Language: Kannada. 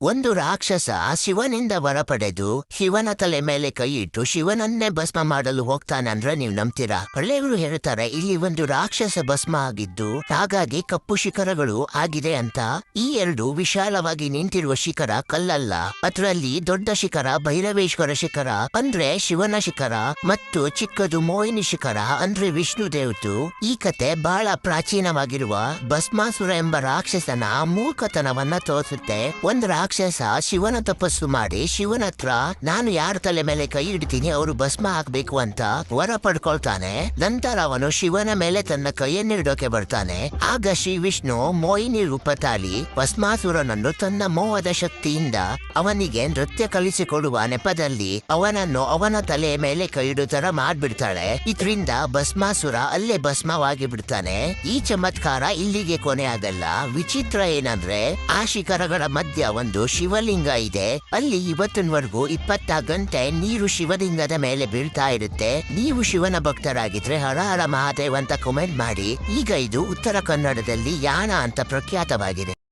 ಒಂದು ರಾಕ್ಷಸ ಶಿವನಿಂದ ವರ ಪಡೆದು ಶಿವನ ತಲೆ ಮೇಲೆ ಕೈ ಇಟ್ಟು ಶಿವನನ್ನೇ ಭಸ್ಮ ಮಾಡಲು ಹೋಗ್ತಾನಂದ್ರೆ ನೀವು ನಂಬ್ತೀರಾ? ಒಳ್ಳೆಯವರು ಹೇಳ್ತಾರೆ, ಇಲ್ಲಿ ಒಂದು ರಾಕ್ಷಸ ಭಸ್ಮ ಆಗಿದ್ದು ಹಾಗಾಗಿ ಕಪ್ಪು ಶಿಖರಗಳು ಆಗಿದೆ ಅಂತ. ಈ ಎರಡು ವಿಶಾಲವಾಗಿ ನಿಂತಿರುವ ಶಿಖರ ಕಲ್ಲಲ್ಲ. ಅದರಲ್ಲಿ ದೊಡ್ಡ ಶಿಖರ, ಭೈರವೇಶ್ವರ ಶಿಖರ, ಅಂದ್ರೆ ಶಿವನ ಶಿಖರ ಮತ್ತು ಚಿಕ್ಕದು ಮೋಹಿನಿ ಶಿಖರ, ಅಂದ್ರೆ ವಿಷ್ಣು ದೇವತು ಈ ಕತೆ ಬಹಳ ಪ್ರಾಚೀನವಾಗಿರುವ ಭಸ್ಮಾಸುರ ಎಂಬ ರಾಕ್ಷಸನ ಮೂರ್ಖತನವನ್ನ ತೋರಿಸುತ್ತೆ. ಒಂದು ಶಿವನ ತಪಸ್ಸು ಮಾಡಿ ಶಿವನ ಹತ್ರ ನಾನು ಯಾರ ತಲೆ ಮೇಲೆ ಕೈ ಇಡ್ತೀನಿ ಅವರು ಭಸ್ಮ ಹಾಕ್ಬೇಕು ಅಂತ ವರ ಪಡ್ಕೊಳ್ತಾನೆ. ನಂತರ ಅವನು ಶಿವನ ಮೇಲೆ ತನ್ನ ಕೈಯನ್ನಿಡೋಕೆ ಬರ್ತಾನೆ. ಆಗ ಶ್ರೀ ವಿಷ್ಣು ಮೋಹಿನಿ ರೂಪ ತಾಳಿ ಭಸ್ಮಾಸುರನನ್ನು ತನ್ನ ಮೋಹದ ಶಕ್ತಿಯಿಂದ ಅವನಿಗೆ ನೃತ್ಯ ಕಲಿಸಿಕೊಡುವ ನೆಪದಲ್ಲಿ ಅವನನ್ನು ಅವನ ತಲೆ ಮೇಲೆ ಕೈ ಇಡೋ ತರ ಮಾಡ್ಬಿಡ್ತಾಳೆ. ಇದರಿಂದ ಭಸ್ಮಾಸುರ ಅಲ್ಲೇ ಭಸ್ಮವಾಗಿ ಬಿಡ್ತಾನೆ. ಈ ಚಮತ್ಕಾರ ಇಲ್ಲಿಗೆ ಕೊನೆ ಆಗಲ್ಲ ವಿಚಿತ್ರ ಏನಂದ್ರೆ ಆ ಶಿಖರಗಳ ಮಧ್ಯ ಒಂದು ಶಿವಲಿಂಗ ಇದೆ. ಅಲ್ಲಿ ಇವತ್ತಿನವರೆಗೂ ಇಪ್ಪತ್ತ ಗಂಟೆ ನೀರು ಶಿವಲಿಂಗದ ಮೇಲೆ ಬೀಳ್ತಾ ಇರುತ್ತೆ. ನೀವು ಶಿವನ ಭಕ್ತರಾಗಿದ್ರೆ ಹರ ಹರ ಮಹಾದೇವ್ ಅಂತ ಕಮೆಂಟ್ ಮಾಡಿ. ಈಗ ಇದು ಉತ್ತರ ಕನ್ನಡದಲ್ಲಿ ಯಾನ ಅಂತ ಪ್ರಖ್ಯಾತವಾಗಿದೆ.